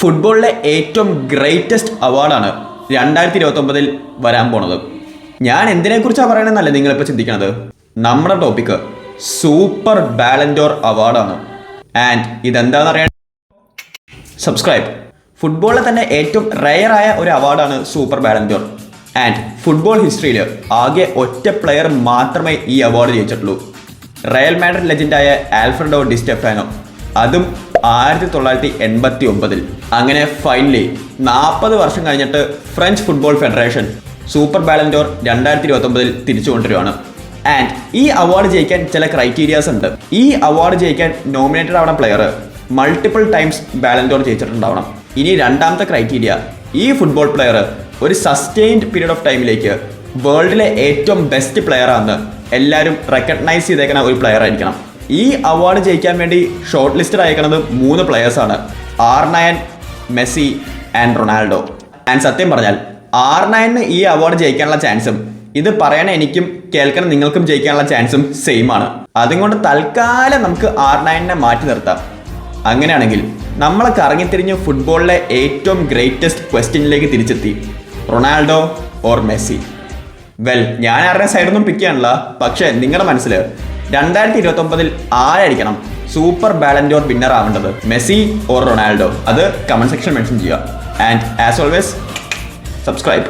ഫുട്ബോളിലെ ഏറ്റവും ഗ്രേറ്റസ്റ്റ് അവാർഡാണ് രണ്ടായിരത്തി ഇരുപത്തൊമ്പതിൽ വരാൻ പോണത്. ഞാൻ എന്തിനെക്കുറിച്ചാണ് പറയണമെന്നല്ലേ നിങ്ങളിപ്പോൾ ചിന്തിക്കണത്? നമ്മുടെ ടോപ്പിക്ക് സൂപ്പർ ബാലൻഡോർ അവാർഡാണ്. ആൻഡ് ഇതെന്താണെന്ന് അറിയാൻ സബ്സ്ക്രൈബ് ഫുട്ബോളിലെ തന്നെ ഏറ്റവും റെയർ ആയ ഒരു അവാർഡാണ് സൂപ്പർ ബാലൻഡോർ ആൻഡ് ഫുട്ബോൾ ഹിസ്റ്ററിയിൽ ആകെ ഒറ്റ പ്ലെയർ മാത്രമേ ഈ അവാർഡ് ജയിച്ചിട്ടുള്ളൂ. റയൽ മാഡ്രിഡ് ലെജൻഡായ ആൽഫ്രഡോ ഡിസ്റ്റെഫാനോ അതും ആയിരത്തി തൊള്ളായിരത്തി എൺപത്തി ഒമ്പതിൽ അങ്ങനെ ഫൈനലി നാൽപ്പത് വർഷം കഴിഞ്ഞിട്ട് French football federation super Ballon d'Or രണ്ടായിരത്തി ഇരുപത്തി ഒമ്പതിൽ തിരിച്ചു കൊണ്ടുവരുവാണ് ആൻഡ് ഈ അവാർഡ് ജയിക്കാൻ ചില ക്രൈറ്റീരിയാസ് ഉണ്ട്. ഈ അവാർഡ് ജയിക്കാൻ നോമിനേറ്റഡ് ആവണ player multiple times Ballon d'Or ജയിച്ചിട്ടുണ്ടാവണം. ഇനി രണ്ടാമത്തെ ക്രൈറ്റീരിയ ഈ ഫുട്ബോൾ പ്ലെയർ ഒരു സസ്റ്റെയിൻഡ് പീരീഡ് ഓഫ് ടൈമിലേക്ക് വേൾഡിലെ ഏറ്റവും ബെസ്റ്റ് പ്ലെയർ ആണെന്ന് എല്ലാവരും റെക്കഗ്നൈസ് ചെയ്തേക്കുന്ന ഒരു പ്ലെയർ ആയിരിക്കണം. ഈ അവാർഡ് ജയിക്കാൻ വേണ്ടി ഷോർട്ട് ലിസ്റ്റഡ് അയക്കുന്നത് മൂന്ന് പ്ലെയേഴ്സാണ് R nine Messi and Ronaldo. And സത്യം പറഞ്ഞാൽ ആർ നയന് ഈ അവാർഡ് ജയിക്കാനുള്ള ചാൻസും ഇത് പറയണ എനിക്കും കേൾക്കണ നിങ്ങൾക്കും ജയിക്കാനുള്ള ചാൻസും സെയിം ആണ്. അതുകൊണ്ട് തൽക്കാലം നമുക്ക് ആർ നയനെ മാറ്റി നിർത്താം. അങ്ങനെയാണെങ്കിൽ നമ്മളെ കറങ്ങിത്തിരിഞ്ഞ് ഫുട്ബോളിലെ ഏറ്റവും ഗ്രേറ്റസ്റ്റ് ക്വസ്റ്റ്യനിലേക്ക് തിരിച്ചെത്തി. Ronaldo or Messi? വെൽ ഞാൻ ആരുടെ സൈഡൊന്നും പിക്ക് ചെയ്യാനില്ല പക്ഷേ നിങ്ങളുടെ മനസ്സിൽ രണ്ടായിരത്തി ഇരുപത്തി ഒമ്പതിൽ ആരായിരിക്കണം super Ballon d'Or winner ആവേണ്ടത്? Messi or Ronaldo? അത് കമന്റ് സെക്ഷൻ മെൻഷൻ ചെയ്യുക. And as always subscribe